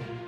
あ!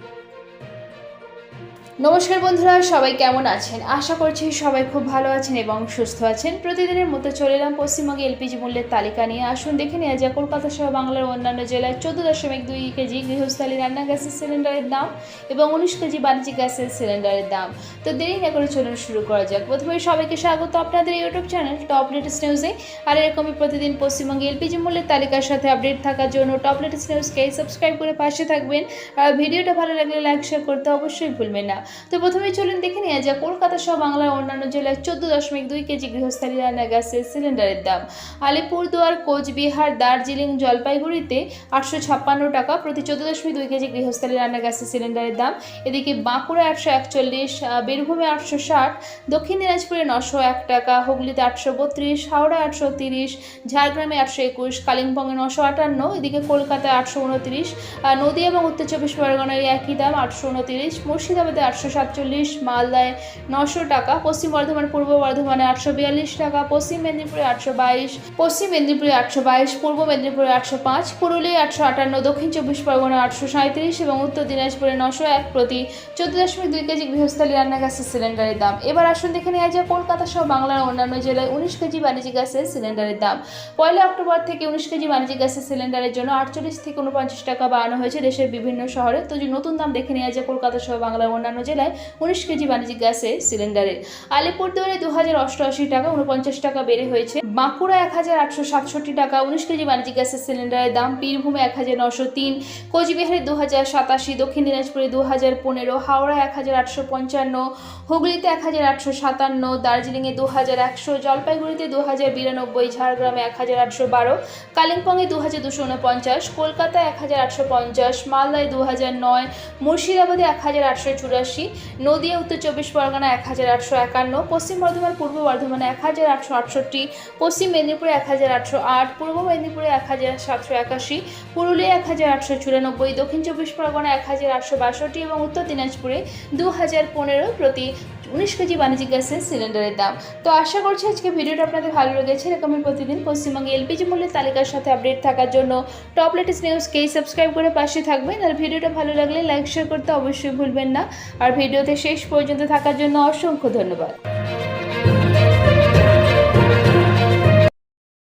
নমস্কার বন্ধুরা, সবাই কেমন আছেন? আশা করছি সবাই খুব ভালো আছেন এবং সুস্থ আছেন। প্রতিদিনের মতো চলে এলাম পশ্চিমবঙ্গে এলপিজি মূল্যের তালিকা নিয়ে। আসুন, দেখে নেওয়া যায় কলকাতা সহ বাংলার অন্যান্য জেলায় চোদ্দ দশমিক দুই কেজি গৃহস্থালী রান্না গ্যাসের সিলিন্ডারের দাম এবং উনিশ কেজি বাণিজ্যিক গ্যাসের সিলিন্ডারের দাম। তো দেরি না করে চলুন শুরু করা যাক। প্রথমে সবাইকে স্বাগত আপনাদের ইউটিউব চ্যানেল টপ লেটেস্ট নিউজে। আর এরকমই প্রতিদিন পশ্চিমবঙ্গে এলপিজি মূল্যের তালিকার সাথে আপডেট থাকার জন্য টপ লেটেস্ট নিউজকে সাবস্ক্রাইব করে পাশে থাকবেন। আর ভিডিওটা ভালো লাগলে লাইক, শেয়ার করতে অবশ্যই ভুলবেন না। তো প্রথমে চলুন দেখে নেওয়া যাক, কলকাতা সহ বাংলার অন্যান্য জেলায় চোদ্দ দশমিক দুই কেজি গৃহস্থালী রান্না গ্যাসের সিলিন্ডারের দাম। আলিপুরদুয়ার, কোচবিহার, দার্জিলিং, জলপাইগুড়িতে আটশো ছাপ্পান্ন টাকা প্রতি চোদ্দ দশমিক দুই কেজি গৃহস্থালী রান্না গ্যাসের সিলিন্ডারের দাম। এদিকে বাঁকুড়া একশো একচল্লিশ বীরভূমে আটশো ষাট, দক্ষিণ দিনাজপুরে নশো এক টাকা, হুগলিতে আটশো বত্রিশ, হাওড়া আটশো তিরিশ, ঝাড়গ্রামে আটশো একুশ, কালিম্পংয়ে নশো আটান্ন, এদিকে কলকাতায় আটশো উনত্রিশ নদীয়া এবং উত্তর চব্বিশ পরগনায় একই দাম আটশো উনত্রিশ, মুর্শিদাবাদে আটশো সাতচল্লিশ, মালদায় নশো টাকা, পশ্চিম বর্ধমান, পূর্ব বর্ধমানে আটশো বিয়াল্লিশ টাকা, পশ্চিম মেদিনীপুরে আটশো বাইশ, পশ্চিম মেদিনীপুরে আটশো বাইশ, পূর্ব মেদিনীপুরে আটশো পাঁচ পুরুলিয়া আটশো আটান্ন, দক্ষিণ চব্বিশ পরগনা আটশো সাঁত্রিশ এবং উত্তর দিনাজপুরে নশো এক প্রতি চোদ্দ দশমিক দুই কেজি গৃহস্থলী রান্না গ্যাসের সিলিন্ডারের দাম। এবার আসুন দেখে নেওয়া যায় কলকাতা সহ বাংলার অন্যান্য জেলায় উনিশ কেজি বাণিজ্যিক গ্যাসের সিলিন্ডারের দাম। পয়লা অক্টোবর থেকে উনিশ কেজি বাণিজ্যিক গ্যাসের সিলিন্ডারের জন্য আটচল্লিশ থেকে উনপঞ্চাশ টাকা বাড়ানো হয়েছে দেশের বিভিন্ন শহরে। তো যে নতুন দাম দেখে নেওয়া যায় কলকাতা সহ বাংলার অন্যান্য জেলায় উনিশ কেজি বাণিজ্যিক গ্যাসের সিলিন্ডারের। আলিপুরদুয়ারে দু হাজার অষ্টআশি টাকা উনপঞ্চাশ টাকা বেড়ে হয়েছে। বাঁকুড়া এক হাজার আটশো সাতষট্টি টাকা, উনিশ কেজি বাণিজ্যিক গ্যাসের সিলিন্ডারের দাম বীরভূমে এক হাজার নশো তিন, কোচবিহারে দু হাজার সাতাশি, দক্ষিণ দিনাজপুরে দু হাজার পনেরো হাওড়া এক হাজার আটশো পঞ্চান্ন, হুগলিতে এক হাজার আটশো সাতান্ন, দার্জিলিংয়ে দু হাজার একশো, জলপাইগুড়িতে দু হাজার বিরানব্বই, ঝাড়গ্রামে এক হাজার আটশো বারো, কালিম্পংয়ে দু হাজার দুশো উনপঞ্চাশ, কলকাতায় এক হাজার আটশো পঞ্চাশ, মালদায় দু হাজার নয়, মুর্শিদাবাদে এক হাজার আটশো চুরাশি, নদিয়া, উত্তর চব্বিশ পরগনা এক হাজার আটশো একান্ন, পশ্চিম বর্ধমান, পূর্ব বর্ধমানে এক হাজার আটশো আটষট্টি পশ্চিম মেদিনীপুরে এক হাজার আটশো আট, পূর্ব মেদিনীপুরে এক হাজার সাতশো একাশি, পুরুলিয়া এক হাজার আটশো চুরানব্বই, দক্ষিণ চব্বিশ পরগনা এক হাজার আটশো বাষট্টি এবং উত্তর দিনাজপুরে দু হাজার পনেরো প্রতি উনিশ কেজি বাণিজ্যিক গ্যাসের সিলিন্ডারের দাম। তো আশা করছি আজকে ভিডিওটা আপনাদের ভালো লেগেছে। এরকমই প্রতিদিন পশ্চিমবঙ্গে এলপিজি মূল্যের তালিকার সাথে আপডেট থাকার জন্য টপ লেটেস্ট নিউজকেই সাবস্ক্রাইব করে পাশে থাকবেন। আর ভিডিওটা ভালো লাগলে লাইক, শেয়ার করতে অবশ্যই ভুলবেন না। আর ভিডিওতে শেষ পর্যন্ত থাকার জন্য অসংখ্য ধন্যবাদ।